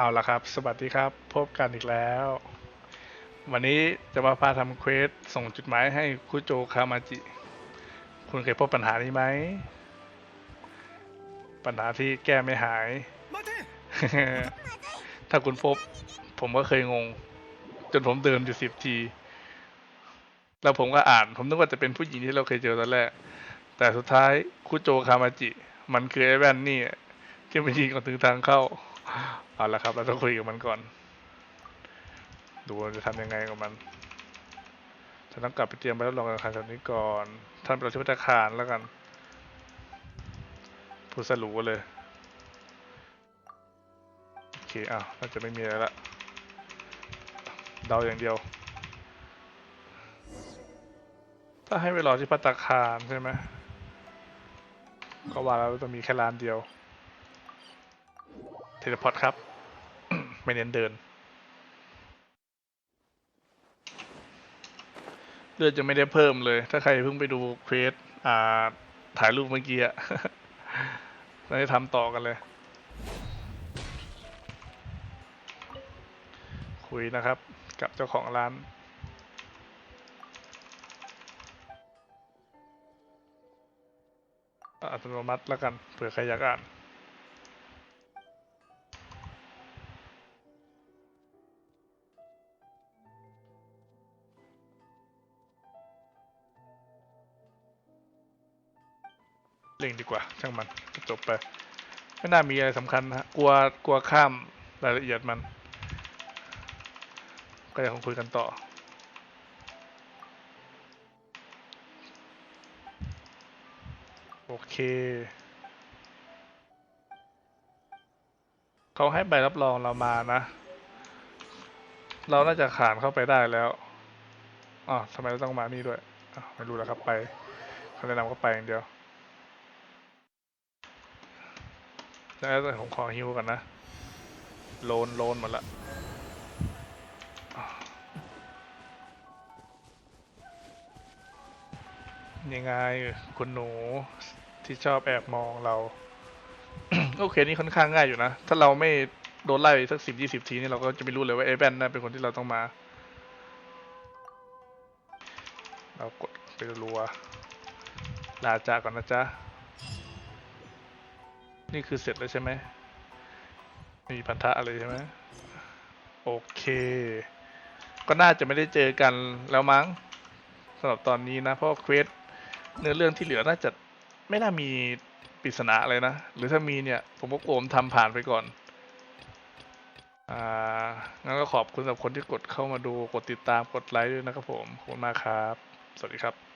เอาละครับ สวัสดีครับ พบกันอีกแล้ว วันนี้จะมาพาทำเควสส่งจุดหมายให้คุโจคามาจิ คุณเคยพบปัญหานี้ไหม ปัญหาที่แก้ไม่หาย ถ้าคุณพบ ผมก็เคยงง จนผมเดินอยู่สิบที แล้วผมก็อ่าน ผมนึกว่าจะเป็นผู้หญิงที่เราเคยเจอตอนแรก แต่สุดท้ายคุโจคามาจิ มันคือไอ้แว่นนี่ที่มันยิงก่อนถึงทางเข้า เอาละครับ เราต้องคุยกับมันก่อน ดูจะทำยังไงกับมันฉันต้องกลับไปเตรียมใบรับรองการขายแบบนี้ก่อน ท่านประธานพัฒคารแล้วกันพูดสรุปเลย โอเคอ้าวน่าจะไม่มีอะไรละเดาอย่างเดียว ถ้าให้ไปรอที่พัตตาคารใช่ไหมก็ว่าแล้วจะมีแค่ร้านเดียว เทเลพอร์ตครับ ไม่เน้นเดิน เลือดจะไม่ได้เพิ่มเลย ถ้าใครเพิ่งไปดูเควสอ่า ถ่ายรูปเมื่อกี้อะเราได้ทำต่อกันเลย คุยนะครับ กับเจ้าของร้านอัตโนมัติแล้วกันเผื่อใครอยากอ่าน เล่งดีกว่า ช่างมันจบไปไม่น่ามีอะไรสำคัญนะกลัวกลัวข้ามรายละเอียดมัน ก็ยังคงคุยกันต่อ โอเค เขาให้ใบรับรองเรามานะ เราน่าจะขานเข้าไปได้แล้วอ๋อทำไมเราต้องมานี่ด้วย ไม่รู้แล้วครับไปเขาแนะนำก็ไปอย่างเดียว แล้วแต่ผมขอฮิวก่อนนะ โลนโลนหมดละยังไงคุณหนูที่ชอบแอบมองเรา โอเค นี่ค่อนข้างง่ายอยู่นะ ถ้าเราไม่โดนไล่สักสิบยี่สิบทีนี่เราก็จะไม่รู้เลยว่าเอแบนน่เป็นคนที่เราต้องมา เรากดไปรัวลาจาก่อนนะจ๊ะ นี่คือเสร็จแล้วใช่ไหมมีพันธะอะไรใช่ไหมโอเค ก็น่าจะไม่ได้เจอกันแล้วมั้งสำหรับตอนนี้นะ เพราะเควสเนื้อเรื่องที่เหลือน่าจะไม่น่ามีปริศนาอะไรนะ หรือถ้ามีเนี่ย ผมก็โอมทำผ่านไปก่อน อ่า งั้นก็ขอบคุณสำหรับคนที่กดเข้ามาดู กดติดตาม กดไลค์ด้วยนะครับผม ขอบคุณมากครับ สวัสดีครับ